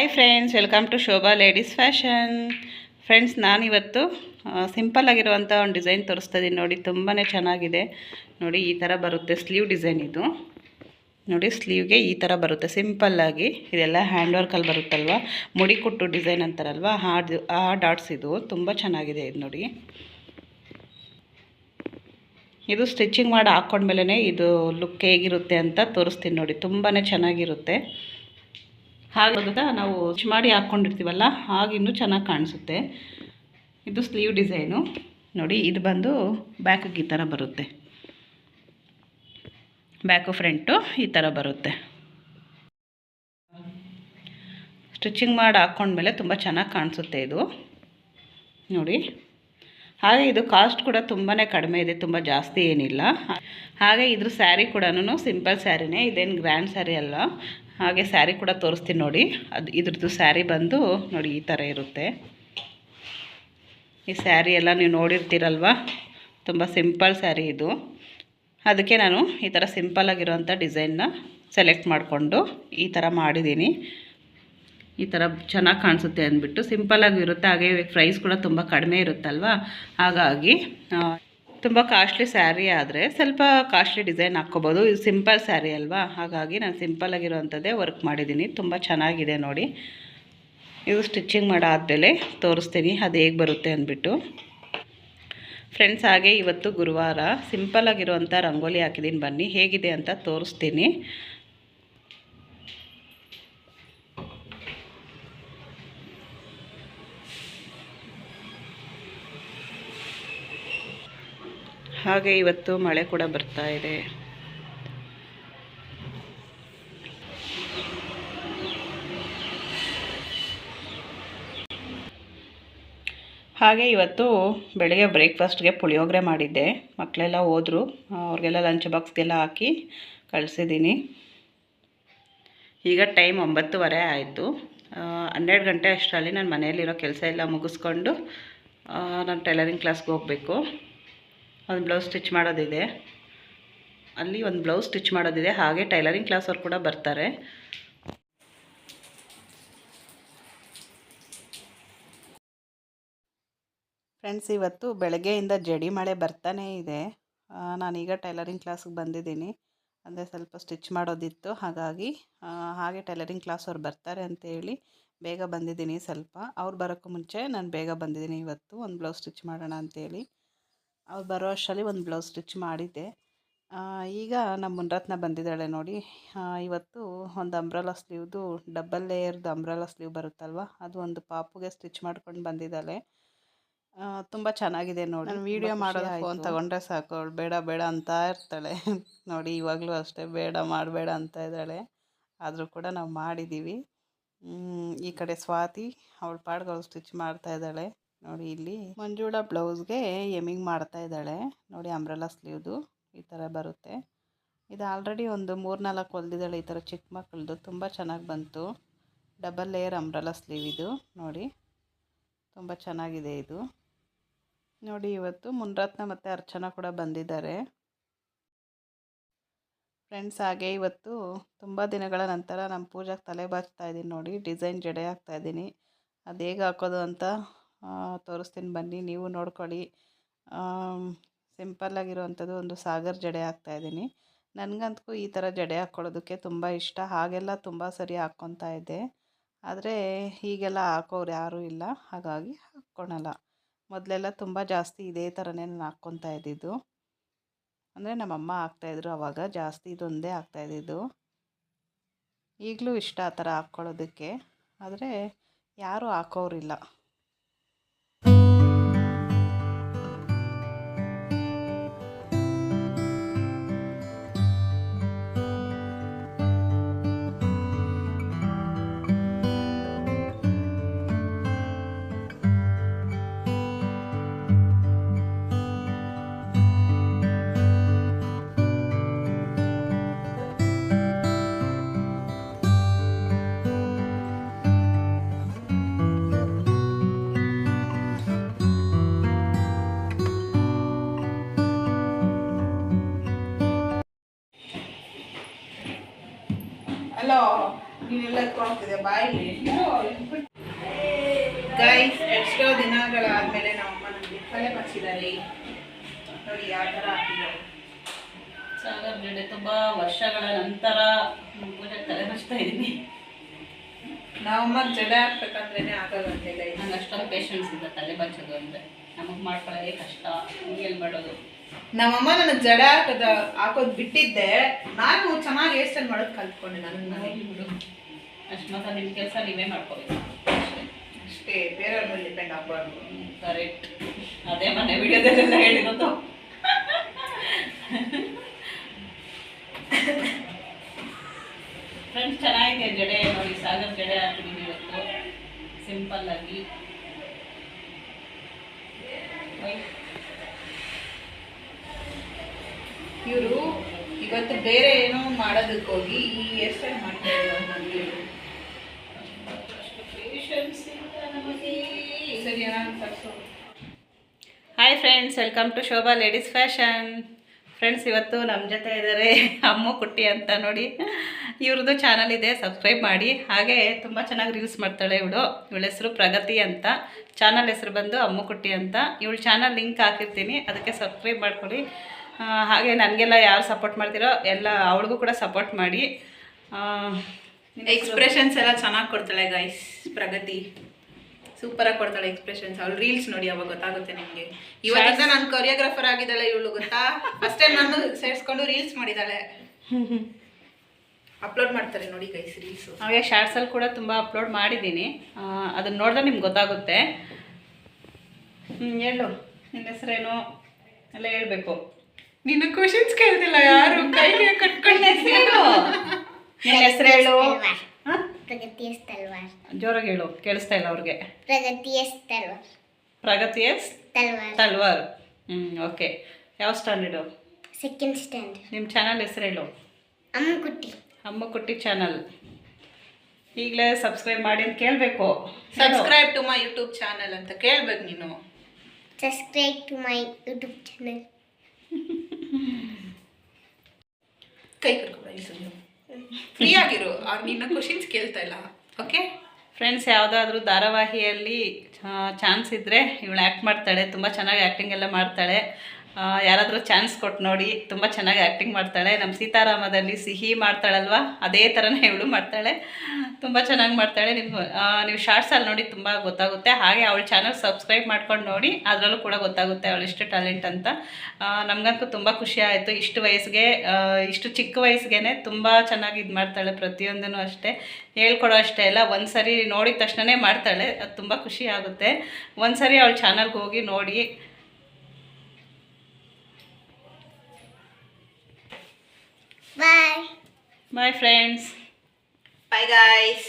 Hi friends welcome to Shobha ladies fashion friends ನಾನಿವತ್ತು simple ಆಗಿರುವಂಥ ಒಂದು ಡಿಸೈನ್ ತೋರಿಸ್ತಾ ಇದ್ದೀನಿ. ನೋಡಿ ತುಂಬಾ ಚೆನ್ನಾಗಿದೆ. ನೋಡಿ, ಈ ಥರ ಬರುತ್ತೆ ಸ್ಲೀವ್ ಡಿಸೈನ್ ಇದು. ನೋಡಿ ಸ್ಲೀವ್ಗೆ ಈ ಥರ ಬರುತ್ತೆ. ಸಿಂಪಲ್ಲಾಗಿ ಇದೆಲ್ಲ ಹ್ಯಾಂಡ್ ವರ್ಕಲ್ಲಿ ಬರುತ್ತಲ್ವ? ಮುಡಿ ಕುಟ್ಟು ಡಿಸೈನ್ ಅಂತಾರಲ್ವ? ಹಾಡ್ ಆ ಡಾಟ್ಸ್ ಇದು. ತುಂಬ ಚೆನ್ನಾಗಿದೆ ಇದು ನೋಡಿ. ಇದು ಸ್ಟಿಚಿಂಗ್ ಮಾಡಿ ಹಾಕ್ಕೊಂಡ್ಮೇಲೆ ಇದು ಲುಕ್ ಹೇಗಿರುತ್ತೆ ಅಂತ ತೋರಿಸ್ತೀನಿ ನೋಡಿ. ತುಂಬಾ ಚೆನ್ನಾಗಿರುತ್ತೆ. ಹಾಗೆ ಗೊತ್ತಾ ನಾವು ಸ್ಟಿಚ್ ಮಾಡಿ ಹಾಕ್ಕೊಂಡಿರ್ತೀವಲ್ಲ ಇನ್ನೂ ಚೆನ್ನಾಗಿ ಕಾಣಿಸುತ್ತೆ. ಇದು ಸ್ಲೀವ್ ಡಿಸೈನು ನೋಡಿ, ಇದು ಬಂದು ಬ್ಯಾಕಿಗೆ ಈ ಥರ ಬರುತ್ತೆ. ಬ್ಯಾಕು ಫ್ರಂಟು ಈ ಥರ ಬರುತ್ತೆ. ಸ್ಟಿಚಿಂಗ್ ಮಾಡಿ ಹಾಕ್ಕೊಂಡ್ಮೇಲೆ ತುಂಬ ಚೆನ್ನಾಗಿ ಕಾಣಿಸುತ್ತೆ ಇದು. ನೋಡಿ. ಹಾಗೆ ಇದು ಕಾಸ್ಟ್ ಕೂಡ ತುಂಬಾ ಕಡಿಮೆ ಇದೆ, ತುಂಬ ಜಾಸ್ತಿ ಏನಿಲ್ಲ. ಹಾಗೆ ಇದ್ರ ಸ್ಯಾರಿ ಕೂಡ ಸಿಂಪಲ್ ಸ್ಯಾರಿನೇ ಇದೇನು ಗ್ರ್ಯಾಂಡ್ ಸ್ಯಾರಿ ಅಲ್ಲ. ಹಾಗೆ ಸ್ಯಾರಿ ಕೂಡ ತೋರಿಸ್ತೀನಿ ನೋಡಿ. ಅದು ಇದ್ರದ್ದು ಸ್ಯಾರಿ ಬಂದು ನೋಡಿ ಈ ಥರ ಇರುತ್ತೆ. ಈ ಸ್ಯಾರಿ ಎಲ್ಲ ನೀವು ನೋಡಿರ್ತೀರಲ್ವ? ತುಂಬ ಸಿಂಪಲ್ ಸ್ಯಾರಿ ಇದು. ಅದಕ್ಕೆ ನಾನು ಈ ಥರ ಸಿಂಪಲ್ ಆಗಿರೋಂಥ ಡಿಸೈನ್ನ ಸೆಲೆಕ್ಟ್ ಮಾಡಿಕೊಂಡು ಈ ಥರ ಮಾಡಿದ್ದೀನಿ. ಈ ಥರ ಚೆನ್ನಾಗಿ ಕಾಣಿಸುತ್ತೆ ಅಂದ್ಬಿಟ್ಟು ಸಿಂಪಲ್ಲಾಗಿ ಇರುತ್ತೆ. ಹಾಗೆ ಪ್ರೈಸ್ ಕೂಡ ತುಂಬ ಕಡಿಮೆ ಇರುತ್ತಲ್ವ? ಹಾಗಾಗಿ ತುಂಬ ಕಾಸ್ಟ್ಲಿ ಸ್ಯಾರಿ ಆದರೆ ಸ್ವಲ್ಪ ಕಾಸ್ಟ್ಲಿ ಡಿಸೈನ್ ಹಾಕ್ಕೋಬೋದು. ಇದು ಸಿಂಪಲ್ ಸ್ಯಾರಿ ಅಲ್ವಾ? ಹಾಗಾಗಿ ನಾನು ಸಿಂಪಲ್ಲಾಗಿರೋವಂಥದ್ದೇ ವರ್ಕ್ ಮಾಡಿದ್ದೀನಿ. ತುಂಬ ಚೆನ್ನಾಗಿದೆ ನೋಡಿ. ಇದು ಸ್ಟಿಚಿಂಗ್ ಮಾಡಾದಮೇಲೆ ತೋರಿಸ್ತೀನಿ ಅದು ಹೇಗೆ ಬರುತ್ತೆ ಅಂದ್ಬಿಟ್ಟು. ಫ್ರೆಂಡ್ಸ್ ಹಾಗೆ ಇವತ್ತು ಗುರುವಾರ ಸಿಂಪಲ್ಲಾಗಿರುವಂಥ ರಂಗೋಲಿ ಹಾಕಿದ್ದೀನಿ ಬನ್ನಿ, ಹೇಗಿದೆ ಅಂತ ತೋರಿಸ್ತೀನಿ. ಹಾಗೆ ಇವತ್ತು ಮಳೆ ಕೂಡ ಬರ್ತಾ ಇದೆ. ಹಾಗೆ ಇವತ್ತು ಬೆಳಗ್ಗೆ ಬ್ರೇಕ್ಫಾಸ್ಟ್ಗೆ ಪುಳಿಯೋಗರೆ ಮಾಡಿದ್ದೆ. ಮಕ್ಕಳೆಲ್ಲ ಹೋದರು. ಅವ್ರಿಗೆಲ್ಲ ಲಂಚ್ ಬಾಕ್ಸ್ಗೆಲ್ಲ ಹಾಕಿ ಕಳಿಸಿದ್ದೀನಿ. ಈಗ ಟೈಮ್ ಒಂಬತ್ತುವರೆ ಆಯಿತು. ಹನ್ನೆರಡು ಗಂಟೆ ಅಷ್ಟರಲ್ಲಿ ನಾನು ಮನೆಯಲ್ಲಿರೋ ಕೆಲಸ ಎಲ್ಲ ಮುಗಿಸ್ಕೊಂಡು ನಾನು ಟೈಲರಿಂಗ್ ಕ್ಲಾಸ್ಗೆ ಹೋಗಬೇಕು. ಒಂದು ಬ್ಲೌಸ್ ಸ್ಟಿಚ್ ಮಾಡೋದಿದೆ. ಅಲ್ಲಿ ಒಂದು ಬ್ಲೌಸ್ ಸ್ಟಿಚ್ ಮಾಡೋದಿದೆ. ಹಾಗೆ ಟೈಲರಿಂಗ್ ಕ್ಲಾಸ್ ಅವ್ರು ಕೂಡ ಬರ್ತಾರೆ. ಫ್ರೆಂಡ್ಸ್ ಇವತ್ತು ಬೆಳಗ್ಗೆಯಿಂದ ಜಡಿ ಮಳೆ ಬರ್ತಾನೇ ಇದೆ. ನಾನೀಗ ಟೈಲರಿಂಗ್ ಕ್ಲಾಸ್ಗೆ ಬಂದಿದ್ದೀನಿ. ಅಂದರೆ ಸ್ವಲ್ಪ ಸ್ಟಿಚ್ ಮಾಡೋದಿತ್ತು. ಹಾಗಾಗಿ ಹಾಗೆ ಟೈಲರಿಂಗ್ ಕ್ಲಾಸ್ ಅವ್ರು ಬರ್ತಾರೆ ಅಂತೇಳಿ ಬೇಗ ಬಂದಿದ್ದೀನಿ ಸ್ವಲ್ಪ. ಅವ್ರು ಬರೋಕ್ಕೂ ಮುಂಚೆ ನಾನು ಬೇಗ ಬಂದಿದ್ದೀನಿ ಇವತ್ತು. ಒಂದು ಬ್ಲೌಸ್ ಸ್ಟಿಚ್ ಮಾಡೋಣ ಅಂತೇಳಿ. ಅವ್ರು ಬರೋ ಅಷ್ಟರಲ್ಲಿ ಒಂದು ಬ್ಲೌಸ್ ಸ್ಟಿಚ್ ಮಾಡಿದ್ದೆ. ಈಗ ನಮ್ಮ ಮುನ್ರತ್ನ ಬಂದಿದ್ದಾಳೆ ನೋಡಿ. ಇವತ್ತು ಒಂದು ಅಂಬ್ರಲಾ ಸ್ಲೀವ್ದು ಡಬಲ್ ಲೇಯರ್ದು ಅಂಬ್ರಲಾ ಸ್ಲೀವ್ ಬರುತ್ತಲ್ವ? ಅದು ಒಂದು ಪಾಪುಗೆ ಸ್ಟಿಚ್ ಮಾಡ್ಕೊಂಡು ಬಂದಿದ್ದಾಳೆ. ತುಂಬ ಚೆನ್ನಾಗಿದೆ ನೋಡಿ. ನಾನು ವೀಡಿಯೋ ಮಾಡೋದು ಫೋನ್ ತಗೊಂಡ್ರೆ ಸಾಕು. ಅವಳು ಬೇಡ ಬೇಡ ಅಂತ ಇರ್ತಾಳೆ. ನೋಡಿ ಇವಾಗಲೂ ಅಷ್ಟೇ ಬೇಡ ಮಾಡಬೇಡ ಅಂತ ಇದ್ದಾಳೆ. ಆದರೂ ಕೂಡ ನಾವು ಮಾಡಿದ್ದೀವಿ. ಈ ಕಡೆ ಸ್ವಾತಿ ಅವಳು ಪಾಡ್ಗಳು ಸ್ಟಿಚ್ ಮಾಡ್ತಾ ಇದ್ದಾಳೆ. ನೋಡಿ ಇಲ್ಲಿ. ಮಂಜುಳ ಬ್ಲೌಸ್ಗೆ ಎಮಿಂಗ್ ಮಾಡ್ತಾ ಇದ್ದಾಳೆ. ನೋಡಿ ಅಂಬ್ರೆಲಾ ಸ್ಲೀವ್ದು ಈ ಥರ ಬರುತ್ತೆ. ಇದು ಆಲ್ರೆಡಿ ಒಂದು ಮೂರು ನಾಲ್ಕು ಹೊಲ್ದಿದ್ದಾಳೆ ಈ ಥರ ಚಿಕ್ಕ ಮಕ್ಕಳದು. ತುಂಬ ಚೆನ್ನಾಗಿ ಬಂತು. ಡಬಲ್ ಲೇಯರ್ ಅಂಬ್ರೆಲಾ ಸ್ಲೀವ್ ಇದು. ನೋಡಿ ತುಂಬ ಚೆನ್ನಾಗಿದೆ ಇದು. ನೋಡಿ ಇವತ್ತು ಮುನ್ರತ್ನ ಮತ್ತು ಅರ್ಚನಾ ಕೂಡ ಬಂದಿದ್ದಾರೆ. ಫ್ರೆಂಡ್ಸ್, ಹಾಗೆ ಇವತ್ತು ತುಂಬ ದಿನಗಳ ನಂತರ ನಮ್ಮ ಪೂಜಾಗೆ ತಲೆ ಬಾಚ್ತಾ ಇದ್ದೀನಿ ನೋಡಿ. ಡಿಸೈನ್ ಜಡೆ ಹಾಕ್ತಾ ಇದ್ದೀನಿ ಅದು ಹೇಗೆ ಹಾಕೋದು ಅಂತ ತೋರಿಸ್ತೀನಿ ಬನ್ನಿ, ನೀವು ನೋಡ್ಕೊಳ್ಳಿ. ಸಿಂಪಲ್ಲಾಗಿರುವಂಥದ್ದು ಒಂದು ಸಾಗರ್ ಜಡೆ ಹಾಕ್ತಾ ಇದ್ದೀನಿ. ನನಗಂತೂ ಈ ಥರ ಜಡೆ ಹಾಕ್ಕೊಳ್ಳೋದಕ್ಕೆ ತುಂಬ ಇಷ್ಟ. ಹಾಗೆಲ್ಲ ತುಂಬ ಸರಿ ಹಾಕ್ಕೊತಾ ಇದ್ದೆ. ಆದರೆ ಹೀಗೆಲ್ಲ ಹಾಕೋರು ಯಾರೂ ಇಲ್ಲ. ಹಾಗಾಗಿ ಹಾಕ್ಕೊಳಲ್ಲ. ಮೊದಲೆಲ್ಲ ತುಂಬ ಜಾಸ್ತಿ ಇದೇ ಥರನೇ ನಾನು ಹಾಕ್ಕೊತಾ ಇದ್ದಿದ್ದು. ಅಂದರೆ ನಮ್ಮಮ್ಮ ಹಾಕ್ತಾಯಿದ್ರು ಆವಾಗ ಜಾಸ್ತಿ ಇದೊಂದೇ ಹಾಕ್ತಾಯಿದ್ದಿದ್ದು ಈಗಲೂ ಇಷ್ಟ ಆ ಥರ ಹಾಕ್ಕೊಳ್ಳೋದಕ್ಕೆ. ಆದರೆ ಯಾರೂ ಹಾಕೋರಿಲ್ಲ. ಹಲೋ ನೀನೆಲ್ಲ ಎತ್ಕೊಂಡೋಗ್ತಿದೆ ಬಾಯಿ. ಗೈಸ್ ಎಷ್ಟೋ ದಿನಗಳಾದ್ಮೇಲೆ ನಮ್ಮ ಅಮ್ಮ ನನಗೆ ತಲೆ ಬಚ್ಚಿದ್ದಾರೆ ನೋಡಿ ಯಾವ ಥರ ಹಾಕಿದ್ದಾರೆ ಸಾಗರ್ ಜಡೆ ತುಂಬ ವರ್ಷಗಳ ನಂತರ ಪೂಜೆ ತಲೆ ಹಚ್ತಾ ಇದ್ದೀನಿ ನಾವಮ್ಮ ಜಡೆ ಹಾಕ್ಬೇಕಂದ್ರೇನೆ ಆಗಲ್ಲಂತೆ ಗೈಸ್ ನಂಗೆ ಅಷ್ಟೊಂದು ಪೇಷನ್ಸ್ ಇಲ್ಲ ತಲೆ ಬಚ್ಚೋದು ಅಂದರೆ ನಮಗೆ ಮಾಡ್ಕೊಳ್ಳೋದೇ ಕಷ್ಟ. ಹಿಂಗೆಲ್ಲಿ ಮಾಡೋದು ನಮ್ಮಮ್ಮ ನನ್ನ ಜಡ ಹಾಕೋದ ಹಾಕೋದ್ ಬಿಟ್ಟಿದ್ದೆ. ನಾನು ಚೆನ್ನಾಗಿ ಹೇರ್ ಸ್ಟೈಲ್ ಮಾಡೋದು ಕಲ್ತ್ಕೊಂಡೆ ನನಗೆ ನನಗೆ ಬಿಡು. ಅಷ್ಟು ಮಾತ್ರ ನಿಮ್ಮ ಕೆಲಸ ನೀವೇ ಮಾಡ್ಕೋಬೇಕು. ಅಷ್ಟೇ. ಬೇರೆ ಬೇರೆಯವ್ರ ಮೇಲೆ ಡಿಪೆಂಡ್ ಆಗಬಾರ್ದು. ಕರೆಕ್ಟ್ ಅದೇ ಮನೆ ವಿಡಿಯೋದಲ್ಲೆಲ್ಲ ಹೇಳಿರೋದು. ಫ್ರೆಂಡ್ಸ್ ಚೆನ್ನಾಗಿದೆ ಜಡೆ ನೋಡಿ ಸಾಗರ್ ಜಡೆ ಹಾಕಿದ್ದೀನಿ ಇವತ್ತು. ಸಿಂಪಲ್ ಆಗಿ. ಇವರು ಇವತ್ತು ಬೇರೆ ಏನೋ ಮಾಡೋದಕ್ಕೋಗಿ ಈ ಎಸ್ ಐ ಮಾಡ್ತಾರೆ. Hi friends welcome to Shobha ladies fashion friends ಇವತ್ತು ನಮ್ಮ ಜೊತೆ ಇದ್ದಾರೆ ಅಮ್ಮ ಕುಟ್ಟಿ ಅಂತ ನೋಡಿ. ಇವ್ರದ್ದು ಚಾನಲ್ ಇದೆ ಸಬ್ಸ್ಕ್ರೈಬ್ ಮಾಡಿ. ಹಾಗೆ ತುಂಬ ಚೆನ್ನಾಗಿ ರೀಲ್ಸ್ ಮಾಡ್ತಾಳೆ ಇವಳು. ಇವಳ ಹೆಸರು ಪ್ರಗತಿ ಅಂತ. ಚಾನಲ್ ಹೆಸರು ಬಂದು ಅಮ್ಮು ಕುಟ್ಟಿ ಅಂತ. ಇವಳ ಚಾನಲ್ ಲಿಂಕ್ ಹಾಕಿರ್ತೀನಿ. ಅದಕ್ಕೆ ಸಬ್ಸ್ಕ್ರೈಬ್ ಮಾಡ್ಕೊಳ್ಳಿ. ಹಾಗೆ ನನಗೆಲ್ಲ ಯಾರು ಸಪೋರ್ಟ್ ಮಾಡ್ತೀರೋ ಎಲ್ಲ ಅವಳಿಗೂ ಕೂಡ ಸಪೋರ್ಟ್ ಮಾಡಿ? ಎಕ್ಸ್ಪ್ರೆಷನ್ಸ್ ಎಲ್ಲ ಚೆನ್ನಾಗಿ ಕೊಡ್ತಾಳೆ ಗೈಸ್ ಪ್ರಗತಿ. ಸೂಪರಾಗಿ ಆಗಿ ಕೊಡ್ತಾಳೆ ಎಕ್ಸ್ಪ್ರೆಷನ್ಸ್ ಅವ್ಳು ರೀಲ್ಸ್ ನೋಡಿ ಅವಾಗ ಗೊತ್ತಾಗುತ್ತೆ ನಿಮಗೆ. ಇವಾಗ ನಾನು ಕೊರಿಯೋಗ್ರಾಫರ್ ಆಗಿದ್ದಾಳೆ ಇವಳು ಗೊತ್ತಾ? ಫಸ್ಟ್ ಟೈಮ್ ನಾನು ಸೇರಿಸ್ಕೊಂಡು ರೀಲ್ಸ್ ಮಾಡಿದ್ದಾಳೆ ಅಪ್ಲೋಡ್ ಮಾಡ್ತಾರೆ ನೋಡಿ ಗೈಸ್ ರೀಲ್ಸ್ ಹಾಗೆ ಶಾರ್ಟ್ಸಲ್ಲಿ ಕೂಡ ತುಂಬ ಅಪ್ಲೋಡ್ ಮಾಡಿದ್ದೀನಿ. ಅದನ್ನ ನೋಡಿದ್ರೆ ನಿಮ್ಗೆ ಗೊತ್ತಾಗುತ್ತೆ. ಹ್ಞೂ ಹೇಳು. ನಿನ್ನ ಹೆಸರೇನು? ಎಲ್ಲ ಹೇಳ್ಬೇಕು. ನಿನ್ನ ಕ್ವಶನ್ಸ್ ಕೇಳ್ತಿಲ್ಲ ಯಾರು? ಕೈ ಕಟ್ಕೊಂಡು ನಿನ್ನ ಹೆಸರು ಹೇಳು. ಹಾಂ? ಪ್ರಗತಿಯ ತಲ್ವಾರ್ ಜೋರಾಗಿ ಹೇಳು. ಕೇಳಿಸ್ತಾ ಇಲ್ಲ ಅವ್ರಿಗೆ. ಪ್ರಗತಿಯ ತಲ್ವಾರ್ ಪ್ರಗತಿಯ ತಲ್ವಾರ್. ತಲ್ವಾರ್. ಹ್ಞೂ ಓಕೆ. ಯಾವ ಸ್ಟ್ಯಾಂಡರ್ಡು ಸೆಕೆಂಡ್ ಸ್ಟ್ಯಾಂಡರ್ಡ್ ನಿಮ್ಮ ಚಾನಲ್ ಹೆಸರು ಹೇಳು. ಅಮ್ಮ ಕುಟ್ಟಿ ಅಮ್ಮ ಕುಟ್ಟಿ ಚಾನಲ್ ಈಗಲೇ ಸಬ್ಸ್ಕ್ರೈಬ್ ಮಾಡಿ ಅಂತ ಕೇಳಬೇಕು. Subscribe to my YouTube channel ಅಂತ ಕೇಳ್ಬೇಕು ನೀನು. Subscribe to my YouTube channel ಕೈ ಕರ್ಕೊಬೇಡಿ ಫ್ರೀ ಆಗಿರು. ಅವ್ರು ನಿನ್ನ ಕ್ವಶನ್ಸ್ ಕೇಳ್ತಾ ಇಲ್ಲ. ಓಕೆ ಫ್ರೆಂಡ್ಸ್ ಯಾವುದಾದ್ರೂ ಧಾರಾವಾಹಿಯಲ್ಲಿ ಚಾನ್ಸ್ ಇದ್ದರೆ ಇವಳು ಆ್ಯಕ್ಟ್ ಮಾಡ್ತಾಳೆ. ತುಂಬ ಚೆನ್ನಾಗಿ ಆ್ಯಕ್ಟಿಂಗ್ ಎಲ್ಲ ಮಾಡ್ತಾಳೆ. ಯಾರಾದರೂ ಚಾನ್ಸ್ ಕೊಟ್ಟು ನೋಡಿ, ತುಂಬ ಚೆನ್ನಾಗಿ ಆ್ಯಕ್ಟಿಂಗ್ ಮಾಡ್ತಾಳೆ. ನಮ್ಮ ಸೀತಾರಾಮದಲ್ಲಿ ಸಿಹಿ ಮಾಡ್ತಾಳಲ್ವ? ಅದೇ ಥರನೇ ಇವಳು ಮಾಡ್ತಾಳೆ. ತುಂಬ ಚೆನ್ನಾಗಿ ಮಾಡ್ತಾಳೆ. ನಿಮ್ಮ ನೀವು ಶಾರ್ಟ್ಸಲ್ಲಿ ನೋಡಿ ತುಂಬ ಗೊತ್ತಾಗುತ್ತೆ. ಹಾಗೆ ಅವಳ ಚಾನಲ್ ಸಬ್ಸ್ಕ್ರೈಬ್ ಮಾಡ್ಕೊಂಡು ನೋಡಿ, ಅದರಲ್ಲೂ ಕೂಡ ಗೊತ್ತಾಗುತ್ತೆ ಅವಳು ಎಷ್ಟು ಟ್ಯಾಲೆಂಟ್ ಅಂತ. ನಮಗಂತೂ ತುಂಬ ಖುಷಿ ಆಯಿತು. ಇಷ್ಟು ವಯಸ್ಸಿಗೆ ಇಷ್ಟು ಚಿಕ್ಕ ವಯಸ್ಸಿಗೆ ತುಂಬ ಚೆನ್ನಾಗಿ ಇದು ಮಾಡ್ತಾಳೆ ಪ್ರತಿಯೊಂದೂ ಅಷ್ಟೇ. ಹೇಳ್ಕೊಡೋ ಅಷ್ಟೇ ಅಲ್ಲ ಒಂದು ಸರಿ ನೋಡಿದ ತಕ್ಷಣವೇ ಮಾಡ್ತಾಳೆ. ಅದು ತುಂಬ ಖುಷಿ ಆಗುತ್ತೆ. ಒಂದು ಸರಿ ಅವಳ ಚಾನಲ್ಗೆ ಹೋಗಿ ನೋಡಿ ಬಾಯ್ ಬಾಯ್ ಫ್ರೆಂಡ್ಸ್ ಬಾಯ್ ಗಾಯ್ಸ್